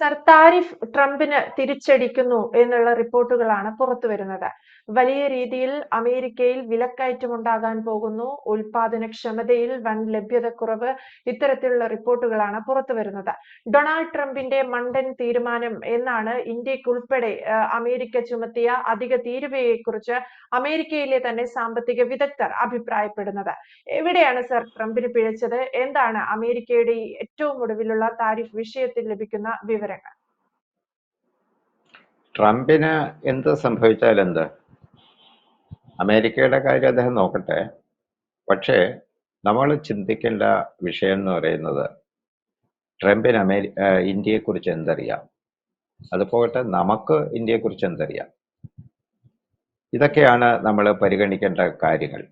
Sir tariff ട്രംപിന് തിരിച്ചടിക്കുന്നു എന്നുള്ള റിപ്പോർട്ടുകളാണ് പുറത്തു വരുന്നത് വലിയ രീതിയിൽ അമേരിക്കയിൽ വിലക്കയറ്റം ഉണ്ടാകാൻ പോകുന്നു. ഉൽപാദനക്ഷമതയിൽ വൻ ലഭ്യതക്കുറവ് ഇത്തരത്തിലുള്ള റിപ്പോർട്ടുകളാണ് പുറത്തു വരുന്നത്. ഡൊണാൾഡ് ട്രംപിന്റെ മണ്ടൻ തീരുമാനം എന്നാണ് ഇന്ത്യക്കുൾപ്പെടെ അമേരിക്ക ചുമത്തിയ അധിക തീരുവയെക്കുറിച്ച് അമേരിക്കയിലെ തന്നെ സാമ്പത്തിക വിദഗ്ധർ അഭിപ്രായപ്പെടുന്നത്. എവിടെയാണ് സർ ട്രംപിന് പിഴച്ചത്? എന്താണ് അമേരിക്കയുടെ ഏറ്റവും ഒടുവിലുള്ള താരിഫ് വിഷയത്തിൽ ലഭിക്കുന്ന വിവരങ്ങൾ? ട്രംപിന് എന്ത് സംഭവിച്ചാൽ എന്ത് അമേരിക്കയുടെ കാര്യം അദ്ദേഹം നോക്കട്ടെ. പക്ഷേ നമ്മൾ ചിന്തിക്കേണ്ട വിഷയം എന്ന് പറയുന്നത് ട്രംപിന് അമേരി ഇന്ത്യയെക്കുറിച്ച് എന്തറിയാം? അത് പോകട്ടെ നമുക്ക് ഇന്ത്യയെക്കുറിച്ച് എന്തറിയാം? ഇതൊക്കെയാണ് നമ്മൾ പരിഗണിക്കേണ്ട കാര്യങ്ങൾ.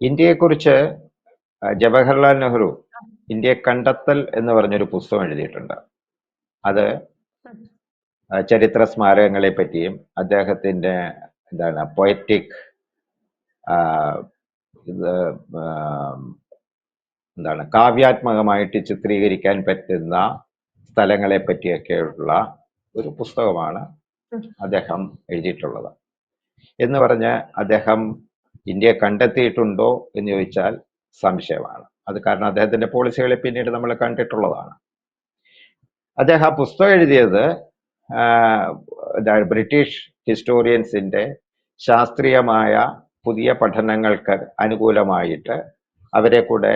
ഇന്ത്യയെക്കുറിച്ച് ജവഹർലാൽ നെഹ്റു ഇന്ത്യയെ കണ്ടെത്തൽ എന്ന് പറഞ്ഞൊരു പുസ്തകം എഴുതിയിട്ടുണ്ട്. അത് ചരിത്ര സ്മാരകങ്ങളെ പറ്റിയും അദ്ദേഹത്തിന്റെ എന്താണ് പൊയറ്റിക് ഇത് എന്താണ് കാവ്യാത്മകമായിട്ട് ചിത്രീകരിക്കാൻ പറ്റുന്ന സ്ഥലങ്ങളെ പറ്റിയൊക്കെയുള്ള ഒരു പുസ്തകമാണ് അദ്ദേഹം എഴുതിയിട്ടുള്ളത്. എന്ന് പറഞ്ഞ് അദ്ദേഹം ഇന്ത്യയെ കണ്ടെത്തിയിട്ടുണ്ടോ എന്ന് ചോദിച്ചാൽ സംശയമാണ്. അത് കാരണം അദ്ദേഹത്തിന്റെ പോളിസികളെ പിന്നീട് നമ്മൾ കണ്ടിട്ടുള്ളതാണ്. അദ്ദേഹം ആ പുസ്തകം എഴുതിയത് ബ്രിട്ടീഷ് ഹിസ്റ്റോറിയൻസിന്റെ ശാസ്ത്രീയമായ പുതിയ പഠനങ്ങൾക്ക് അനുകൂലമായിട്ട് അവരെ കൂടെ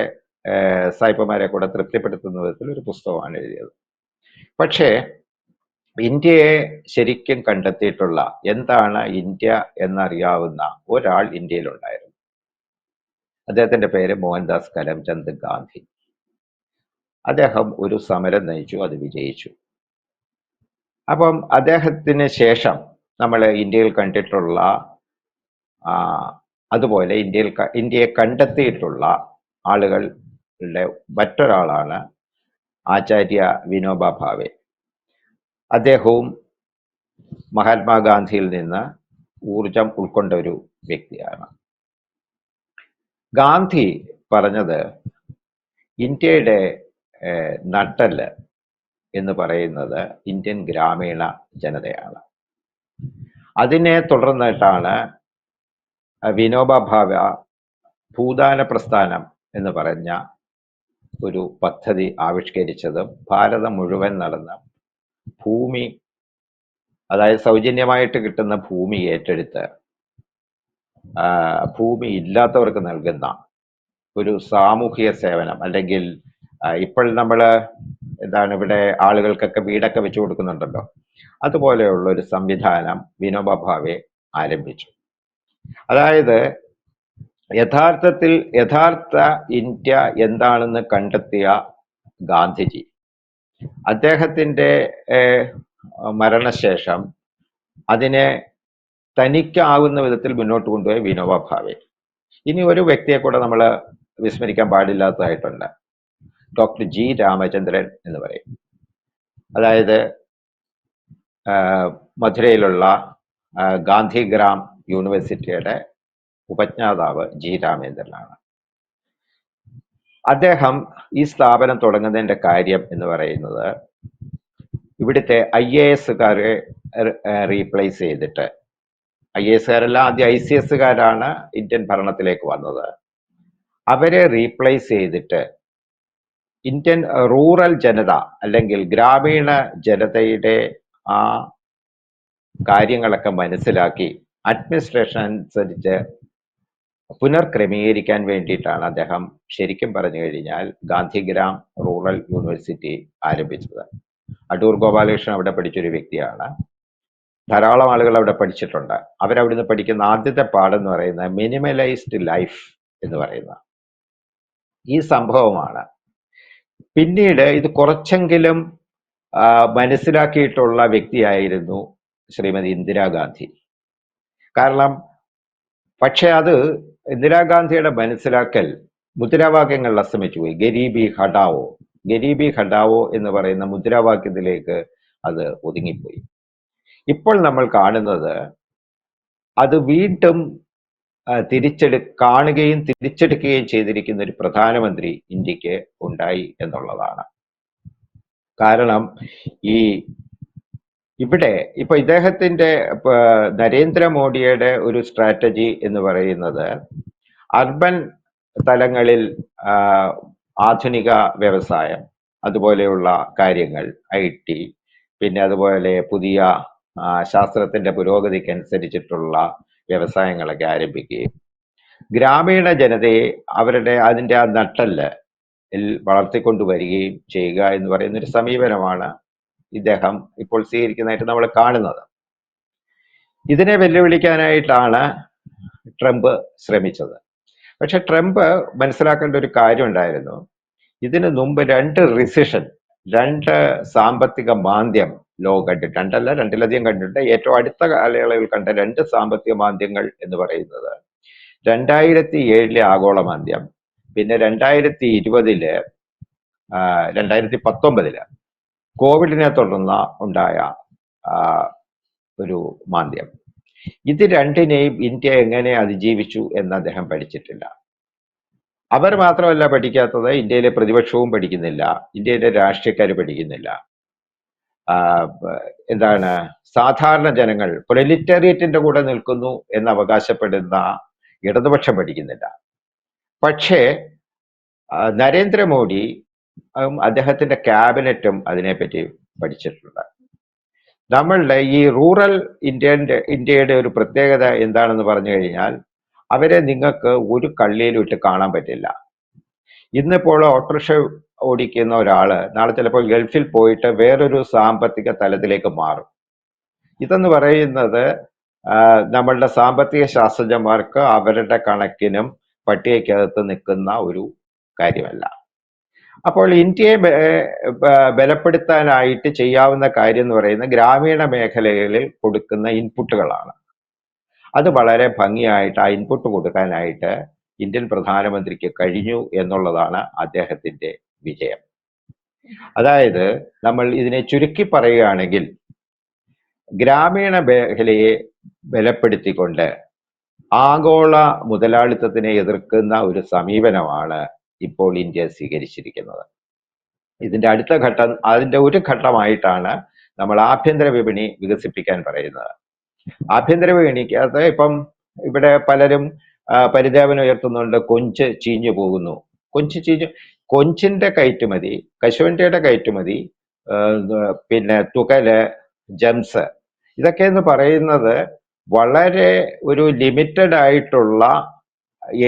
സായിപ്പമാരെ കൂടെ തൃപ്തിപ്പെടുത്തുന്ന വിധത്തിൽ ഒരു പുസ്തകമാണ് എഴുതിയത്. പക്ഷേ ഇന്ത്യയെ ശരിക്കും കണ്ടെത്തിയിട്ടുള്ള എന്താണ് ഇന്ത്യ എന്നറിയാവുന്ന ഒരാൾ ഇന്ത്യയിലുണ്ടായിരുന്നു. അദ്ദേഹത്തിന്റെ പേര് മോഹൻദാസ് കരംചന്ദ് ഗാന്ധി. അദ്ദേഹം ഒരു സമരം നയിച്ചു അത് വിജയിച്ചു. അപ്പം അദ്ദേഹത്തിന് ശേഷം നമ്മൾ ഇന്ത്യയിൽ കണ്ടിട്ടുള്ള അതുപോലെ ഇന്ത്യയിൽ ഇന്ത്യയെ കണ്ടെത്തിയിട്ടുള്ള ആളുകളുടെ മറ്റൊരാളാണ് ആചാര്യ വിനോബ ഭാവെ. അദ്ദേഹവും മഹാത്മാഗാന്ധിയിൽ നിന്ന് ഊർജം ഉൾക്കൊണ്ട ഒരു വ്യക്തിയാണ്. ഗാന്ധി പറഞ്ഞത് ഇന്ത്യയുടെ നട്ടൽ എന്ന് പറയുന്നത് ഇന്ത്യൻ ഗ്രാമീണ ജനതയാണ്. അതിനെ തുടർന്നിട്ടാണ് വിനോബ ഭാവ ഭൂദാന പ്രസ്ഥാനം എന്ന് പറഞ്ഞ ഒരു പദ്ധതി ആവിഷ്കരിച്ചതും ഭാരതം മുഴുവൻ നടന്ന ഭൂമി അതായത് സൗജന്യമായിട്ട് കിട്ടുന്ന ഭൂമി ഏറ്റെടുത്ത് ഭൂമി ഇല്ലാത്തവർക്ക് നൽകുന്ന ഒരു സാമൂഹിക സേവനം അല്ലെങ്കിൽ ഇപ്പോൾ നമ്മൾ എന്താണ് ഇവിടെ ആളുകൾക്കൊക്കെ വീടൊക്കെ വെച്ചു കൊടുക്കുന്നുണ്ടല്ലോ. അതുപോലെയുള്ള ഒരു സംവിധാനം വിനോബ ഭാവെ ആരംഭിച്ചു. അതായത് യഥാർത്ഥത്തിൽ യഥാർത്ഥ ഇന്ത്യ എന്താണെന്ന് കണ്ടെത്തിയ ഗാന്ധിജി. അദ്ദേഹത്തിന്റെ മരണശേഷം അതിനെ തനിക്കാവുന്ന വിധത്തിൽ മുന്നോട്ട് കൊണ്ടുപോയ വിനോബ ഭാവെ. ഇനി ഒരു വ്യക്തിയെ കൂടെ നമ്മൾ വിസ്മരിക്കാൻ പാടില്ലാത്തതായിട്ടുണ്ട്. ഡോക്ടർ ജി രാമചന്ദ്രൻ എന്ന് പറയും. അതായത് മധുരയിലുള്ള ഗാന്ധിഗ്രാം യൂണിവേഴ്സിറ്റിയുടെ ഉപജ്ഞാതാവ് ജി രാമേന്ദ്രനാണ് അദ്ദേഹം ഈ സ്ഥാപനം തുടങ്ങുന്നതിന്റെ കാര്യം എന്ന് പറയുന്നത് ഇവിടുത്തെ ഐ എ എസുകാരെ റീപ്ലേസ് ചെയ്തിട്ട്. ഐ എ എസുകാരെല്ലാം ആദ്യം ഐ സി എസുകാരാണ് ഇന്ത്യൻ ഭരണത്തിലേക്ക് വന്നത്. അവരെ റീപ്ലേസ് ചെയ്തിട്ട് ഇന്ത്യൻ റൂറൽ ജനത അല്ലെങ്കിൽ ഗ്രാമീണ ജനതയുടെ ആ കാര്യങ്ങളൊക്കെ മനസ്സിലാക്കി അഡ്മിനിസ്ട്രേഷൻ അനുസരിച്ച് പുനർക്രമീകരിക്കാൻ വേണ്ടിയിട്ടാണ് അദ്ദേഹം ശരിക്കും പറഞ്ഞു കഴിഞ്ഞാൽ ഗാന്ധിഗ്രാം റൂറൽ യൂണിവേഴ്സിറ്റി ആരംഭിച്ചത്. അടൂർ ഗോപാലകൃഷ്ണൻ അവിടെ പഠിച്ചൊരു വ്യക്തിയാണ്. ധാരാളം ആളുകൾ അവിടെ പഠിച്ചിട്ടുണ്ട്. അവരവിടുന്ന് പഠിക്കുന്ന ആദ്യത്തെ പാഠം എന്ന് പറയുന്നത് മിനിമലൈസ്ഡ് ലൈഫ് എന്ന് പറയുന്ന ഈ സംഭവമാണ് പിന്നീട് ഇത് കുറച്ചെങ്കിലും മനസ്സിലാക്കിയിട്ടുള്ള വ്യക്തിയായിരുന്നു ശ്രീമതി ഇന്ദിരാഗാന്ധി കാരണം പക്ഷെ അത് ഇന്ദിരാഗാന്ധിയുടെ മനസ്സിലാക്കൽ മുദ്രാവാക്യങ്ങൾ അസ്തമിച്ചു പോയി. ഗരീബി ഹടാവോ? ഗരീബി ഹടാവോ എന്ന് പറയുന്ന മുദ്രാവാക്യത്തിലേക്ക് അത് ഒതുങ്ങിപ്പോയി. ഇപ്പോൾ നമ്മൾ കാണുന്നത് അത് വീണ്ടും തിരിച്ചെടു കാണുകയും തിരിച്ചെടുക്കുകയും ചെയ്തിരിക്കുന്ന ഒരു പ്രധാനമന്ത്രി ഇന്ത്യയ്ക്ക് ഉണ്ടായി എന്നുള്ളതാണ്. കാരണം ഈ ഇവിടെ ഇപ്പൊ ഇദ്ദേഹത്തിന്റെ നരേന്ദ്രമോദിയുടെ ഒരു സ്ട്രാറ്റജി എന്ന് പറയുന്നത് അർബൻ തലങ്ങളിൽ ആധുനിക വ്യവസായം അതുപോലെയുള്ള കാര്യങ്ങൾ ഐ ടി പിന്നെ അതുപോലെ പുതിയ ശാസ്ത്രത്തിന്റെ പുരോഗതിക്കനുസരിച്ചിട്ടുള്ള വ്യവസായങ്ങളൊക്കെ ആരംഭിക്കുകയും. ഗ്രാമീണ ജനതയെ അവരുടെ അതിന്റെ ആ നട്ടൽ വളർത്തിക്കൊണ്ടു വരികയും ചെയ്യുക എന്ന് പറയുന്ന ഒരു സമീപനമാണ് ഇദ്ദേഹം ഇപ്പോൾ സ്വീകരിക്കുന്നതായിട്ട് നമ്മൾ കാണുന്നത്. ഇതിനെ വെല്ലുവിളിക്കാനായിട്ടാണ് ട്രംപ് ശ്രമിച്ചത്. പക്ഷെ ട്രംപ് മനസ്സിലാക്കേണ്ട ഒരു കാര്യം ഉണ്ടായിരുന്നു. ഇതിനു മുമ്പ് രണ്ട് റിസിഷൻ രണ്ട് സാമ്പത്തിക മാന്ദ്യം ലോകം കണ്ടിട്ട്. രണ്ടല്ല രണ്ടിലധികം കണ്ടിട്ടുണ്ട് ഏറ്റവും അടുത്ത കാലയളവിൽ കണ്ട രണ്ട് സാമ്പത്തിക മാന്ദ്യങ്ങൾ എന്ന് പറയുന്നത്. രണ്ടായിരത്തി ഏഴിലെ ആഗോള മാന്ദ്യം. പിന്നെ രണ്ടായിരത്തി ഇരുപതിൽ രണ്ടായിരത്തി പത്തൊമ്പതിൽ കോവിഡിനെ തുടർന്ന് ഉണ്ടായ ഒരു മാന്ദ്യം. ഇത് രണ്ടിനെയും ഇന്ത്യ എങ്ങനെ അതിജീവിച്ചു എന്ന് അദ്ദേഹം പഠിച്ചിട്ടില്ല. അവർ മാത്രമല്ല പഠിക്കാത്തത് ഇന്ത്യയിലെ പ്രതിപക്ഷവും പഠിക്കുന്നില്ല. ഇന്ത്യയിലെ രാഷ്ട്രീയക്കാർ പഠിക്കുന്നില്ല. എന്താണ് സാധാരണ ജനങ്ങൾ പ്രൊലിറ്റേറിയറ്റിന്റെ കൂടെ നിൽക്കുന്നു എന്ന് അവകാശപ്പെടുന്ന ഇടതുപക്ഷം പഠിക്കുന്നില്ല പക്ഷേ നരേന്ദ്രമോദി അദ്ദേഹത്തിന്റെ ക്യാബിനറ്റും അതിനെപ്പറ്റി പഠിച്ചിട്ടുണ്ട്. നമ്മളുടെ ഈ റൂറൽ ഇന്ത്യന്റെ ഇന്ത്യയുടെ ഒരു പ്രത്യേകത എന്താണെന്ന് പറഞ്ഞു കഴിഞ്ഞാൽ അവരെ നിങ്ങൾക്ക് ഒരു കള്ളിയിലും ഇട്ട് കാണാൻ പറ്റില്ല. ഇന്നിപ്പോൾ ഓട്ടോറിക്ഷ ഓടിക്കുന്ന ഒരാൾ നാളെ ചിലപ്പോൾ ഗൾഫിൽ പോയിട്ട് വേറൊരു സാമ്പത്തിക തലത്തിലേക്ക് മാറും. ഇതെന്ന് പറയുന്നത് നമ്മളുടെ സാമ്പത്തിക ശാസ്ത്രജ്ഞന്മാർക്ക് അവരുടെ കണക്കിനും പട്ടികയ്ക്കകത്ത് നിൽക്കുന്ന ഒരു കാര്യമല്ല. അപ്പോൾ ഇന്ത്യയെ ബലപ്പെടുത്താനായിട്ട് ചെയ്യാവുന്ന കാര്യം എന്ന് പറയുന്നത് ഗ്രാമീണ മേഖലകളിൽ കൊടുക്കുന്ന ഇൻപുട്ടുകളാണ്. അത് വളരെ ഭംഗിയായിട്ട് ആ ഇൻപുട്ട് കൊടുക്കാനായിട്ട് ഇന്ത്യൻ പ്രധാനമന്ത്രിക്ക് കഴിഞ്ഞു എന്നുള്ളതാണ് അദ്ദേഹത്തിന്റെ വിജയം. അതായത് നമ്മൾ ഇതിനെ ചുരുക്കി പറയുകയാണെങ്കിൽ ഗ്രാമീണ മേഖലയെ ബലപ്പെടുത്തിക്കൊണ്ട് ആഗോള മുതലാളിത്തത്തിനെ എതിർക്കുന്ന ഒരു സമീപനമാണ് ഇപ്പോൾ ഇന്ത്യ സ്വീകരിച്ചിരിക്കുന്നത്. ഇതിന്റെ അടുത്ത ഘട്ടം അതിന്റെ ഒരു ഘട്ടമായിട്ടാണ് നമ്മൾ ആഭ്യന്തര വിപണി വികസിപ്പിക്കാൻ പറയുന്നത്. ആഭ്യന്തര വിപണിക്കകത്ത് ഇപ്പം ഇവിടെ പലരും പരിദേവനം ഉയർത്തുന്നുണ്ട്. കൊഞ്ച് ചീഞ്ഞു പോകുന്നു. കൊഞ്ച് ചീഞ്ഞു കൊഞ്ചിന്റെ കയറ്റുമതി കശുവണ്ടിയുടെ കയറ്റുമതി പിന്നെ തുകൽ ജംസ്. ഇതൊക്കെ എന്ന് പറയുന്നത് വളരെ ഒരു ലിമിറ്റഡ് ആയിട്ടുള്ള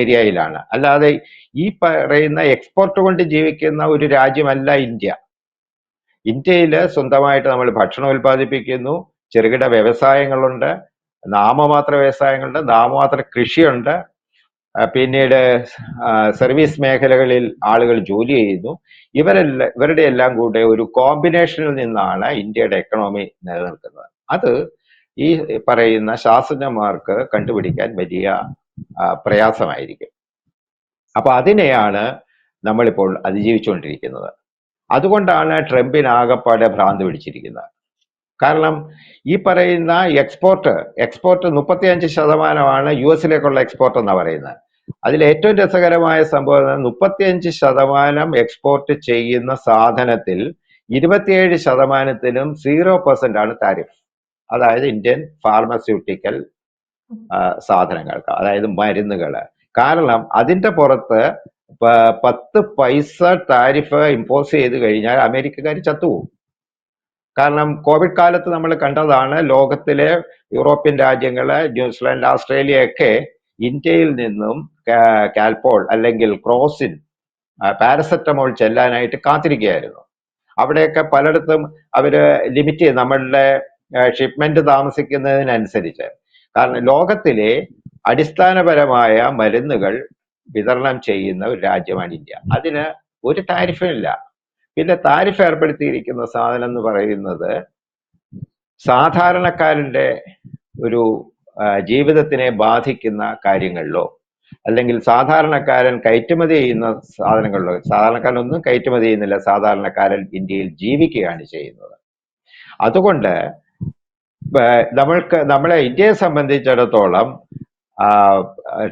ഏരിയയിലാണ്. അല്ലാതെ ഈ പറയുന്ന എക്സ്പോർട്ട് കൊണ്ട് ജീവിക്കുന്ന ഒരു രാജ്യമല്ല ഇന്ത്യ. ഇന്ത്യയിൽ സ്വന്തമായിട്ട് നമ്മൾ ഭക്ഷണം ഉൽപ്പാദിപ്പിക്കുന്നു ചെറുകിട വ്യവസായങ്ങളുണ്ട് നാമമാത്ര വ്യവസായങ്ങളുണ്ട് നാമമാത്ര കൃഷിയുണ്ട്. പിന്നീട് സർവീസ് മേഖലകളിൽ ആളുകൾ ജോലി ചെയ്യുന്നു. ഇവരെല്ലാം ഇവരുടെ എല്ലാം കൂടെ ഒരു കോമ്പിനേഷനിൽ നിന്നാണ് ഇന്ത്യയുടെ എക്കണോമി നിലനിൽക്കുന്നത്. അത് ഈ പറയുന്ന ശാസ്ത്രജ്ഞന്മാർക്ക് കണ്ടുപിടിക്കാൻ വലിയ പ്രയാസമായിരിക്കും. അപ്പൊ അതിനെയാണ് നമ്മളിപ്പോൾ അതിജീവിച്ചുകൊണ്ടിരിക്കുന്നത്. അതുകൊണ്ടാണ് ട്രംപിന് ആകപ്പാടെ ഭ്രാന്ത് പിടിച്ചിരിക്കുന്നത്. കാരണം ഈ പറയുന്ന എക്സ്പോർട്ട് എക്സ്പോർട്ട് മുപ്പത്തിയഞ്ച് ശതമാനമാണ് യു എസിലേക്കുള്ള എക്സ്പോർട്ട് എന്നാ പറയുന്നത്. അതിൽ ഏറ്റവും രസകരമായ സംഭവം മുപ്പത്തിയഞ്ച് ശതമാനം എക്സ്പോർട്ട് ചെയ്യുന്ന സാധനത്തിൽ ഇരുപത്തിയേഴ് ശതമാനത്തിലും സീറോ പെർസെന്റ് ആണ് താരിഫ് അതായത് ഇന്ത്യൻ ഫാർമസ്യൂട്ടിക്കൽ സാധനങ്ങൾക്ക് അതായത് മരുന്നുകൾ. കാരണം അതിന്റെ പുറത്ത് പത്ത് പൈസ താരിഫ് ഇമ്പോസ് ചെയ്ത് കഴിഞ്ഞാൽ അമേരിക്കക്കാർ ചത്തുപോകും. കാരണം കോവിഡ് കാലത്ത് നമ്മൾ കണ്ടതാണ് ലോകത്തിലെ യൂറോപ്യൻ രാജ്യങ്ങൾ ന്യൂസിലാൻഡ് ഓസ്ട്രേലിയ ഒക്കെ ഇന്ത്യയിൽ നിന്നും കാൽപോൾ അല്ലെങ്കിൽ ക്രോസിൻ പാരസെറ്റമോൾ ചെല്ലാനായിട്ട് കാത്തിരിക്കുകയായിരുന്നു. അവിടെയൊക്കെ പലയിടത്തും അവർ ലിമിറ്റ് ചെയ്ത് നമ്മളുടെ ഷിപ്മെന്റ് താമസിക്കുന്നതിനനുസരിച്ച്. കാരണം ലോകത്തിലെ അടിസ്ഥാനപരമായ മരുന്നുകൾ വിതരണം ചെയ്യുന്ന ഒരു രാജ്യമാണ് ഇന്ത്യ. അതിന് ഒരു താരിഫില്ല പിന്നെ താരിഫ് ഏർപ്പെടുത്തിയിരിക്കുന്ന സാധനം എന്ന് പറയുന്നത് സാധാരണക്കാരന്റെ ഒരു ജീവിതത്തിനെ ബാധിക്കുന്ന കാര്യങ്ങളിലോ അല്ലെങ്കിൽ സാധാരണക്കാരൻ കയറ്റുമതി ചെയ്യുന്ന സാധനങ്ങളിലോ സാധാരണക്കാരനൊന്നും കയറ്റുമതി ചെയ്യുന്നില്ല. സാധാരണക്കാരൻ ഇന്ത്യയിൽ ജീവിക്കുകയാണ് ചെയ്യുന്നത്. അതുകൊണ്ട് നമ്മൾക്ക് നമ്മളെ ഇന്ത്യയെ സംബന്ധിച്ചിടത്തോളം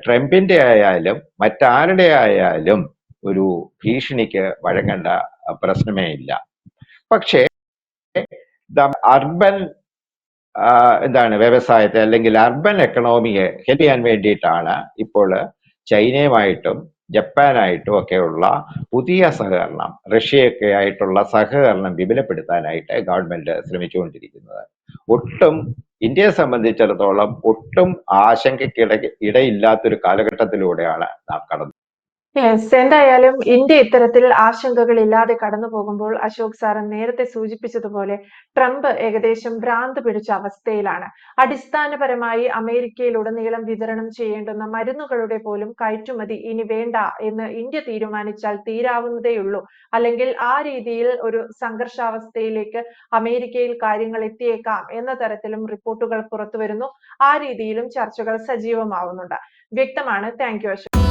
ട്രംപിന്റെ ആയാലും മറ്റാരുടെ ആയാലും ഒരു ഭീഷണിക്ക് വഴങ്ങേണ്ട പ്രശ്നമേ ഇല്ല. പക്ഷേ അർബൻ എന്താണ് വ്യവസായത്തെ അല്ലെങ്കിൽ അർബൻ എക്കണോമിയെ ചെയ്യാൻ വേണ്ടിയിട്ടാണ് ഇപ്പോൾ ചൈനയുമായിട്ടും ജപ്പാനായിട്ടും ഒക്കെയുള്ള പുതിയ സഹകരണം റഷ്യയൊക്കെ ആയിട്ടുള്ള സഹകരണം വിപുലപ്പെടുത്താനായിട്ട് ഗവൺമെന്റ് ശ്രമിച്ചുകൊണ്ടിരിക്കുന്നത്. ഒട്ടും ഇന്ത്യയെ സംബന്ധിച്ചിടത്തോളം ഒട്ടും ആശങ്കയ്ക്കിട ഇടയില്ലാത്തൊരു കാലഘട്ടത്തിലൂടെയാണ് നാം കടന്നു യെസ് എന്തായാലും ഇന്ത്യ ഇത്തരത്തിൽ ആശങ്കകൾ ഇല്ലാതെ കടന്നു പോകുമ്പോൾ അശോക് സാറൻ നേരത്തെ സൂചിപ്പിച്ചതുപോലെ ട്രംപ് ഏകദേശം ഭ്രാന്ത് പിടിച്ച അവസ്ഥയിലാണ്. അടിസ്ഥാനപരമായി അമേരിക്കയിലുടനീളം വിതരണം ചെയ്യേണ്ടുന്ന മരുന്നുകളുടെ പോലും കയറ്റുമതി ഇനി വേണ്ട എന്ന് ഇന്ത്യ തീരുമാനിച്ചാൽ തീരാവുന്നതേയുള്ളൂ. അല്ലെങ്കിൽ ആ രീതിയിൽ ഒരു സംഘർഷാവസ്ഥയിലേക്ക് അമേരിക്കയിൽ കാര്യങ്ങൾ എത്തിയേക്കാം എന്ന തരത്തിലും റിപ്പോർട്ടുകൾ പുറത്തു വരുന്നു. ആ രീതിയിലും ചർച്ചകൾ സജീവമാവുന്നുണ്ട്. വ്യക്തമാണ്. Thank you Ashok.